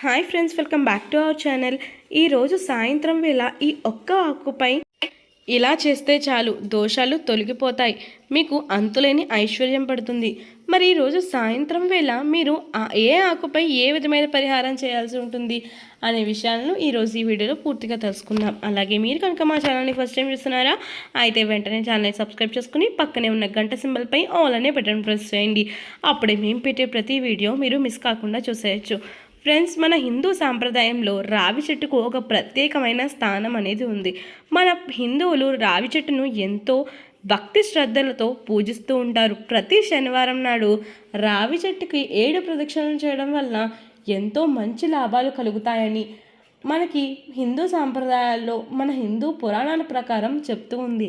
Hi friends welcome back to our channel. ఈరోజు సాయంత్రం వేళ ఈ ఒక్క ఆకుపై ఇలా చేస్తే చాలు దోషాలు తొలగిపోతాయి. మీకు అంతులేని ఐశ్వర్యం పడుతుంది. మరి ఈరోజు సాయంత్రం వేళ మీరు ఏ ఆకుపై ఏ విధమైన పరిహారం చేయాల్సి ఉంటుంది అనే విషయాలను ఈరోజు ఈ వీడియోలో పూర్తిగా తెలుసుకుందాం. అలాగే మీరు కనుక మా ఛానల్ని ఫస్ట్ టైం చూస్తున్నారా అయితే వెంటనే ఛానల్ని సబ్స్క్రైబ్ చేసుకుని పక్కనే ఉన్న గంట సింబల్పై ఆల్ అనే బటన్ ప్రెస్ చేయండి. అప్పుడే మేము పెట్టే ప్రతి వీడియో మీరు మిస్ కాకుండా చూసేయచ్చు. ఫ్రెండ్స్ మన హిందూ సాంప్రదాయంలో రావి చెట్టుకు ఒక ప్రత్యేకమైన స్థానం అనేది ఉంది. మన హిందువులు రావి చెట్టును ఎంతో భక్తి శ్రద్ధలతో పూజిస్తూ ఉంటారు. ప్రతి శనివారం నాడు రావి చెట్టుకి ఏడు ప్రదక్షిణలు చేయడం వల్ల ఎంతో మంచి లాభాలు కలుగుతాయని మనకి హిందూ సాంప్రదాయాల్లో మన హిందూ పురాణాల ప్రకారం చెప్తూ ఉంది.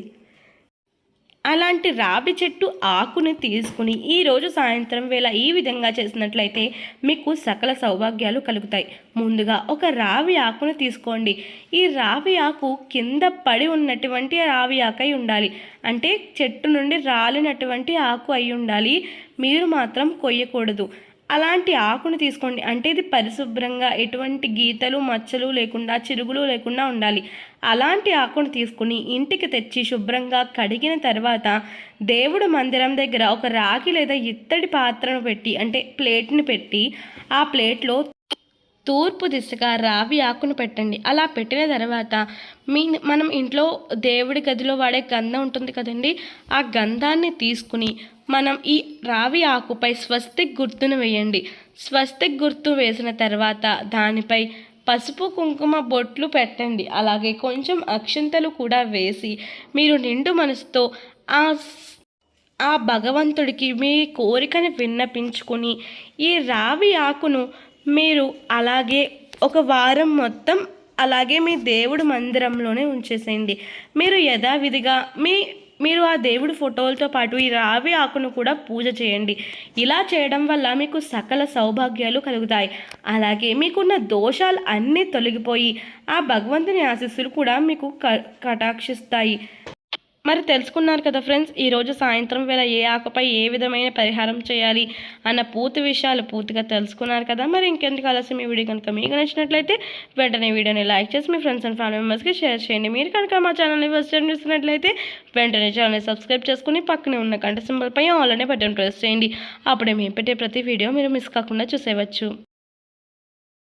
అలాంటి రావి చెట్టు ఆకుని తీసుకుని ఈరోజు సాయంత్రం వేళ ఈ విధంగా చేసినట్లయితే మీకు సకల సౌభాగ్యాలు కలుగుతాయి. ముందుగా ఒక రావి ఆకును తీసుకోండి. ఈ రావి ఆకు కింద పడి ఉన్నటువంటి రావి ఆకై ఉండాలి. అంటే చెట్టు నుండి రాలినటువంటి ఆకు అయి ఉండాలి. మీరు మాత్రం కొయ్యకూడదు. అలాంటి ఆకును తీసుకోండి. అంటే ఇది పరిశుభ్రంగా ఎటువంటి గీతలు మచ్చలు లేకుండా చిరుగులు లేకుండా ఉండాలి. అలాంటి ఆకును తీసుకుని ఇంటికి తెచ్చి శుభ్రంగా కడిగిన తర్వాత దేవుడు మందిరం దగ్గర ఒక రాగి లేదా ఇత్తడి పాత్రను పెట్టి అంటే ప్లేట్ని పెట్టి ఆ ప్లేట్లో తూర్పు దిశగా రావి ఆకును పెట్టండి. అలా పెట్టిన తర్వాత మీ మనం ఇంట్లో దేవుడి గదిలో వాడే గంధం ఉంటుంది కదండి ఆ గంధాన్ని తీసుకుని మనం ఈ రావి ఆకుపై స్వస్తిక్ గుర్తును వేయండి. స్వస్తిక్ గుర్తు వేసిన తర్వాత దానిపై పసుపు కుంకుమ బొట్లు పెట్టండి. అలాగే కొంచెం అక్షంతలు కూడా వేసి మీరు నిండు మనసుతో ఆ ఆ భగవంతుడికి మీ కోరికను విన్నపించుకొని ఈ రావి ఆకును మీరు అలాగే ఒక వారం మొత్తం అలాగే మీ దేవుడు మందిరంలోనే ఉంచేసేయండి. మీరు యథావిధిగా మీ మీరు ఆ దేవుడి ఫోటోలతో పాటు ఈ రావి ఆకును కూడా పూజ చేయండి. ఇలా చేయడం వల్ల మీకు సకల సౌభాగ్యాలు కలుగుతాయి. అలాగే మీకున్న దోషాలు అన్నీ తొలగిపోయి ఆ భగవంతుని ఆశీస్సులు కూడా మీకు క కటాక్షిస్తాయి. మరి తెలుసుకున్నారు కదా ఫ్రెండ్స్ ఈరోజు సాయంత్రం వేళ ఏ ఆకుపై ఏ విధమైన పరిహారం చేయాలి అన్న పూర్తి విషయాలు పూర్తిగా తెలుసుకున్నారు కదా. మరి ఇంకెందుకు ఆలస్యం? ఈ వీడియో కనుక మీకు నచ్చినట్లయితే వెంటనే వీడియోని లైక్ చేసి మీ ఫ్రెండ్స్ అండ్ ఫ్యామిలీ మెంబర్స్కి షేర్ చేయండి. మీరు కనుక మా ఛానల్ని ఫస్ట్ టైం చూసినట్లయితే వెంటనే ఛానల్ని సబ్స్క్రైబ్ చేసుకుని పక్కనే ఉన్న గంట సింబల్పై ఆల్ అనే బటన్ ప్రెస్ చేయండి. అప్పుడే మేము పెట్టే ప్రతి వీడియో మీరు మిస్ కాకుండా చూసేవచ్చు